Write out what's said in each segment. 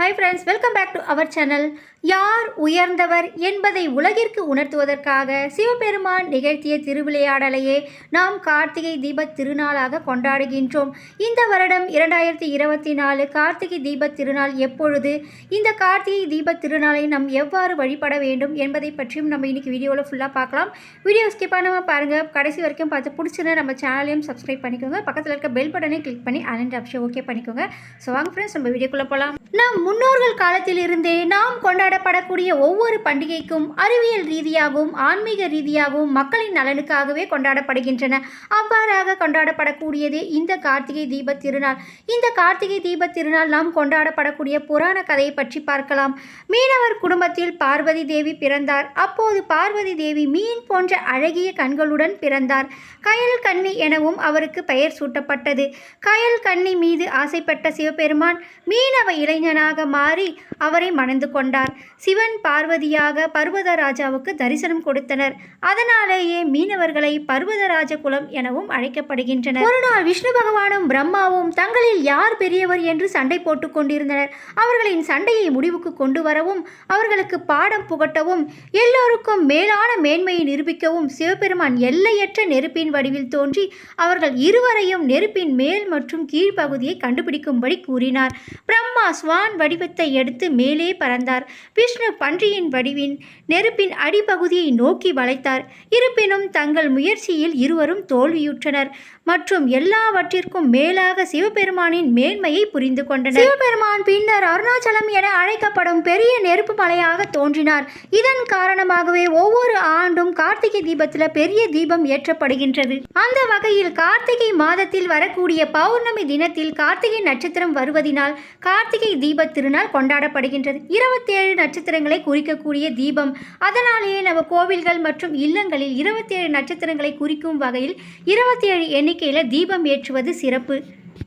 Hi friends welcome back to our channel யார் உயர்ந்தவர் என்பதை உலகிற்கு உணர்த்துவதற்காக சிவபெருமான் நிகழ்த்திய திருவிளையாடலையே நாம் கார்த்திகை தீப திருநாளாக கொண்டாடுகின்றோம். இந்த வருடம் இரண்டாயிரத்தி இருபத்தி நாலு கார்த்திகை தீப திருநாள் எப்பொழுது? இந்த கார்த்திகை தீப திருநாளை நாம் எவ்வாறு வழிபட வேண்டும் என்பதை பற்றியும் நம்ம இன்றைக்கி வீடியோவில் ஃபுல்லாக பார்க்கலாம். வீடியோ ஸ்கிப் பண்ணாமல் பாருங்கள் கடைசி வரைக்கும் பார்த்து பிடிச்சிருந்தா நம்ம சேனலையும் சப்ஸ்கிரைப் பண்ணிக்கோங்க. பக்கத்தில் இருக்க பெல் பட்டனை கிளிக் பண்ணி அலண்ட் ஆப்ஷன் ஓகே பண்ணிக்கோங்க. ஸோ வாங்க ஃப்ரெண்ட்ஸ் நம்ம வீடியோக்குள்ளே போகலாம் நம் முன்னோர்கள் காலத்தில் இருந்தே நாம் கொண்டாடப்படக்கூடிய ஒவ்வொரு பண்டிகைக்கும் அறிவியல் ரீதியாகவும் ஆன்மீக ரீதியாகவும் மக்களின் நலனுக்காகவே கொண்டாடப்படுகின்றன. அவ்வாறாக கொண்டாடப்படக்கூடியதே இந்த கார்த்திகை தீப திருநாள். இந்த கார்த்திகை தீப திருநாள் நாம் கொண்டாடப்படக்கூடிய புராண கதையை பற்றி பார்க்கலாம். மீனவர் குடும்பத்தில் பார்வதி தேவி பிறந்தார். அப்போது பார்வதி தேவி மீன் போன்ற அழகிய கண்களுடன் பிறந்தார். கயல் கண்ணி எனவும் அவருக்கு பெயர் சூட்டப்பட்டது. கயல் கண்ணி மீது ஆசைப்பட்ட சிவபெருமான் மீனவ இளைஞனாக மாறி அவரை மணந்து கொண்டார். கொண்டார். சிவன் பார்வதியாக பர்வதராஜாவுக்கு தரிசனம் கொடுத்தனர். அதனாலேயே மீனவர்களை பர்வதராஜ குலம் எனவும் அழைக்கப்படுகின்றனர். ஒரு நாள் விஷ்ணு பகவானும் பிரம்மாவும் தங்களில் யார் பெரியவர் என்று சண்டை போட்டுக் கொண்டிருந்தனர். அவர்களின் சண்டையை முடிவுக்கு கொண்டு வரவும் அவர்களுக்கு பாடம் புகட்டவும் எல்லோருக்கும் மேலான மேன்மையை நிரூபிக்கவும் சிவபெருமான் எல்லையற்ற நெருப்பின் வடிவில் தோன்றி அவர்கள் இருவரையும் நெருப்பின் மேல் மற்றும் கீழ்ப்பகுதியை கண்டுபிடிக்கும்படி கூறினார். பிரம்மா ஸ்வான் வடிவத்தை எடுத்து மேலே பறந்தார். விஷ்ணு பன்றியின் வடிவின் நெருப்பின் அடிப்பகுதியை நோக்கி வளைத்தார். இருப்பினும் தங்கள் முயற்சியில் இருவரும் தோல்வியுற்றனர். மற்றும் எல்லாவற்றிற்கும் மேலாக சிவபெருமானின் மேன்மையை புரிந்து கொண்டனர். சிவபெருமான் பின்னர் அருணாச்சலம் என அழைக்கப்படும் பெரிய நெருப்பு மலையாக தோன்றினார். இதன் காரணமாகவே ஒவ்வொரு ஆண்டும் கார்த்திகை தீபத்தில் பெரிய தீபம் ஏற்றப்படுகின்றது. அந்த வகையில் கார்த்திகை மாதத்தில் வரக்கூடிய பௌர்ணமி தினத்தில் கார்த்திகை நட்சத்திரம் வருவதினால் கார்த்திகை தீப திருநாள் கொண்டாடப்படுகின்றது. இருபத்தேழு நட்சத்திரங்களை குறிக்கக்கூடிய தீபம். அதனாலேயே நம்ம கோவில்கள் மற்றும் இல்லங்களில் இருபத்தேழு நட்சத்திரங்களை குறிக்கும் வகையில் இருபத்தேழு எண்ணிக்கையில் தீபம் ஏற்றுவது சிறப்பு.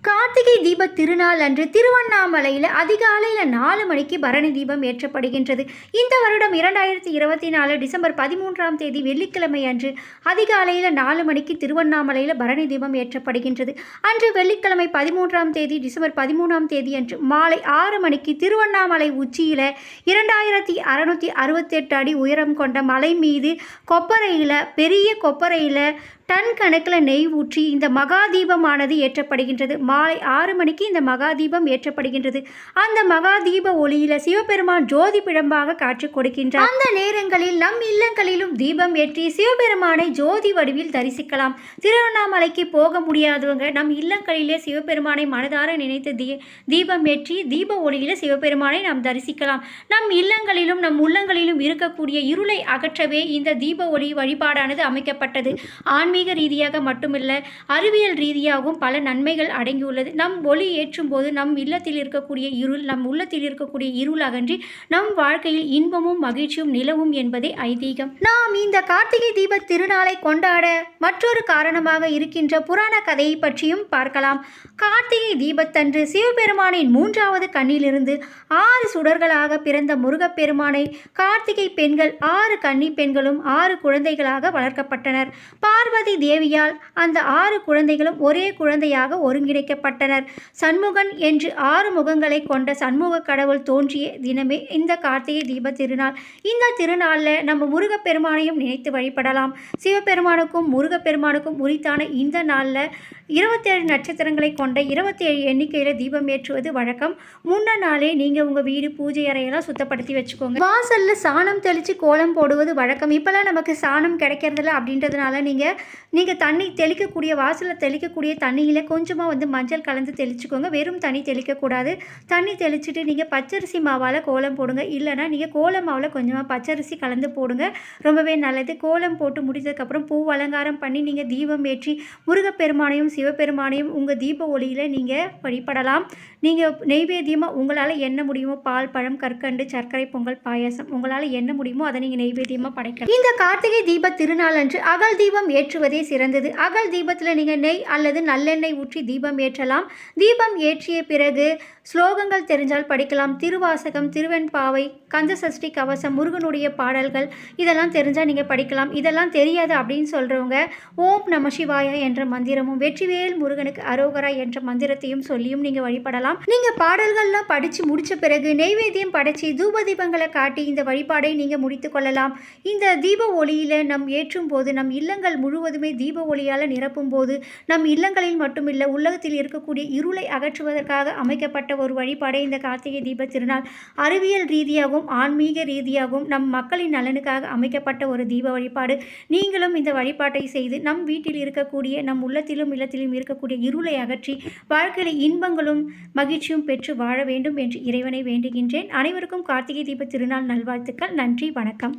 கார்த்திகை தீப திருநாள் அன்று திருவண்ணாமலையில் அதிகாலையில் நாலு மணிக்கு பரணி தீபம் ஏற்றப்படுகின்றது. இந்த வருடம் இரண்டாயிரத்தி இருபத்தி நாலு டிசம்பர் பதிமூன்றாம் தேதி வெள்ளிக்கிழமை அன்று அதிகாலையில் நாலு மணிக்கு திருவண்ணாமலையில் பரணி தீபம் ஏற்றப்படுகின்றது. அன்று வெள்ளிக்கிழமை பதிமூன்றாம் தேதி டிசம்பர் பதிமூணாம் தேதி அன்று மாலை ஆறு மணிக்கு திருவண்ணாமலை உச்சியில் இரண்டாயிரத்தி அறுநூற்றி அறுபத்தெட்டு அடி உயரம் கொண்ட மலை மீது கொப்பரையில் பெரிய கொப்பரையில் டன் கணக்கில் நெய் ஊற்றி இந்த மகாதீபமானது ஏற்றப்படுகின்றது. மாலை ஆறு மணிக்கு இந்த மகாதீபம் ஏற்றப்படுகின்றது. அந்த மகாதீப ஒளியில சிவபெருமான் ஜோதி பிழம்பாக காட்சி கொடுக்கின்றார். அந்த நேரங்களில் நம் இல்லங்களிலும் தீபம் ஏற்றி சிவபெருமானை ஜோதி வடிவில் தரிசிக்கலாம். திருவண்ணாமலைக்கு போக முடியாதவங்க நம் இல்லங்களிலே சிவபெருமானை மனதார நினைத்து தீ தீபம் ஏற்றி தீப ஒளியில சிவபெருமானை நாம் தரிசிக்கலாம். நம் இல்லங்களிலும் நம் உள்ளங்களிலும் இருக்கக்கூடிய இருளை அகற்றவே இந்த தீப ஒளி வழிபாடானது அமைக்கப்பட்டது. ஆன்மீக ரீதியாக மட்டுமில்ல அறிவியல் ரீதியாகவும் பல நன்மைகள் அடை அடங்கியுள்ளது. நம் ஒளி ஏற்றும் போது நம் இல்லத்தில் இருக்கக்கூடிய இருள் நம் உள்ளத்தில் இருக்கக்கூடிய இருள் அகன்றி நம் வாழ்க்கையில் இன்பமும் மகிழ்ச்சியும் நிலவும் என்பதே ஐதீகம். நாம் இந்த கார்த்திகை தீப திருநாளை கொண்டாட மற்றொரு காரணமாக இருக்கின்ற புராண கதையை பற்றியும் பார்க்கலாம். கார்த்திகை தீபத்தன்று சிவபெருமானின் மூன்றாவது கண்ணிலிருந்து ஆறு சுடர்களாக பிறந்த முருகப்பெருமானை கார்த்திகை பெண்கள் ஆறு கன்னி பெண்களும் ஆறு குழந்தைகளாக வளர்க்கப்பட்டனர். பார்வதி தேவியால் அந்த ஆறு குழந்தைகளும் ஒரே குழந்தையாக ஒருங்கிணைக்கப்பட்டனர் சண்முகன் என்று ஆறு முகங்களை கொண்ட சண்முக கடவுள் தோன்றிய தினமே இந்த கார்த்திகை தீப திருநாள். இந்த திருநாளில் நம்ம முருகப்பெருமானையும் நினைத்து வழிபடலாம். சிவபெருமானுக்கும் முருகப்பெருமானுக்கும் உரித்தான இந்த நாளில் இருபத்தேழு நட்சத்திரங்களை கொண்ட இருபத்தேழு எண்ணிக்கையில் தீபம் ஏற்றுவது வழக்கம். முன்ன நாளே நீங்கள் உங்கள் வீடு பூஜை அறையெல்லாம் சுத்தப்படுத்தி வச்சுக்கோங்க. வாசலில் சாணம் தெளித்து கோலம் போடுவது வழக்கம். இப்போல்லாம் நமக்கு சாணம் கிடைக்கிறதில்ல அப்படின்றதுனால நீங்கள் நீங்கள் தண்ணி தெளிக்கக்கூடிய வாசலில் தெளிக்கக்கூடிய தண்ணியில் கொஞ்சமாக வந்து மஞ்சள் கலந்து தெளிச்சுக்கோங்க. வெறும் தண்ணி தெளிக்கக்கூடாது. தண்ணி தெளிச்சுட்டு நீங்கள் பச்சரிசி மாவால் கோலம் போடுங்க. இல்லைனா நீங்கள் கோலம் மாவில் கொஞ்சமாக பச்சரிசி கலந்து போடுங்க. ரொம்பவே நல்லது. கோலம் போட்டு முடித்ததுக்கப்புறம் பூ அலங்காரம் பண்ணி நீங்கள் தீபம் ஏற்றி முருகப்பெருமானையும் சிவபெருமானையும் உங்கள் தீப ஒளியில் நீங்கள் வழிபடலாம். நீங்கள் நெய்வேத்தியமாக உங்களால் என்ன முடியுமோ பால் பழம் கற்கண்டு சர்க்கரை பொங்கல் பாயாசம் உங்களால் என்ன முடியுமோ அதை நீங்கள் நெய்வேத்தியமாக படைக்கலாம். இந்த கார்த்திகை தீப திருநாள் அன்று அகல் தீபம் ஏற்றுவதே சிறந்தது. அகல் தீபத்தில் நீங்கள் நெய் அல்லது நல்லெண்ணெய் ஊற்றி தீபம் ஏற்றலாம். தீபம் ஏற்றிய பிறகு ஸ்லோகங்கள் தெரிஞ்சால் படிக்கலாம். திருவாசகம் திருவெண்பாவை கந்தசஷ்டி கவசம் முருகனுடைய பாடல்கள் இதெல்லாம் தெரிஞ்சால் நீங்கள் படிக்கலாம். இதெல்லாம் தெரியாது அப்படின்னு சொல்கிறவங்க ஓம் நம சிவாய என்ற மந்திரமும் வெற்றிவேல் முருகனுக்கு அரோகரா என்ற மந்திரத்தையும் சொல்லியும் நீங்கள் வழிபடலாம். நீங்கள் பாடல்கள்லாம் படித்து முடித்த பிறகு நெய்வேத்தியம் படைச்சி தூப தீபங்களை காட்டி இந்த வழிபாடை நீங்கள் முடித்து கொள்ளலாம். இந்த தீப ஒளியில் நம் ஏற்றும் போது நம் இல்லங்கள் முழுவதுமே தீப ஒளியால் நிரப்பும் போது நம் இல்லங்களில் மட்டுமில்லை உலக உலகத்தில் இருக்கக்கூடிய இருளை அகற்றுவதற்காக அமைக்கப்பட்ட ஒரு வழிபாடே இந்த கார்த்திகை தீப திருநாள். அறிவியல் ரீதியாகவும் ஆன்மீக ரீதியாகவும் நம் மக்களின் நலனுக்காக அமைக்கப்பட்ட ஒரு தீப வழிபாடு. நீங்களும் இந்த வழிபாட்டை செய்து நம் வீட்டில் இருக்கக்கூடிய நம் உள்ளத்திலும் இல்லத்திலும் இருக்கக்கூடிய இருளை அகற்றி வாழ்க்கையில் இன்பங்களும் மகிழ்ச்சியும் பெற்று வாழ வேண்டும் என்று இறைவனை வேண்டுகின்றேன். அனைவருக்கும் கார்த்திகை தீப திருநாள் நல்வாழ்த்துக்கள். நன்றி வணக்கம்.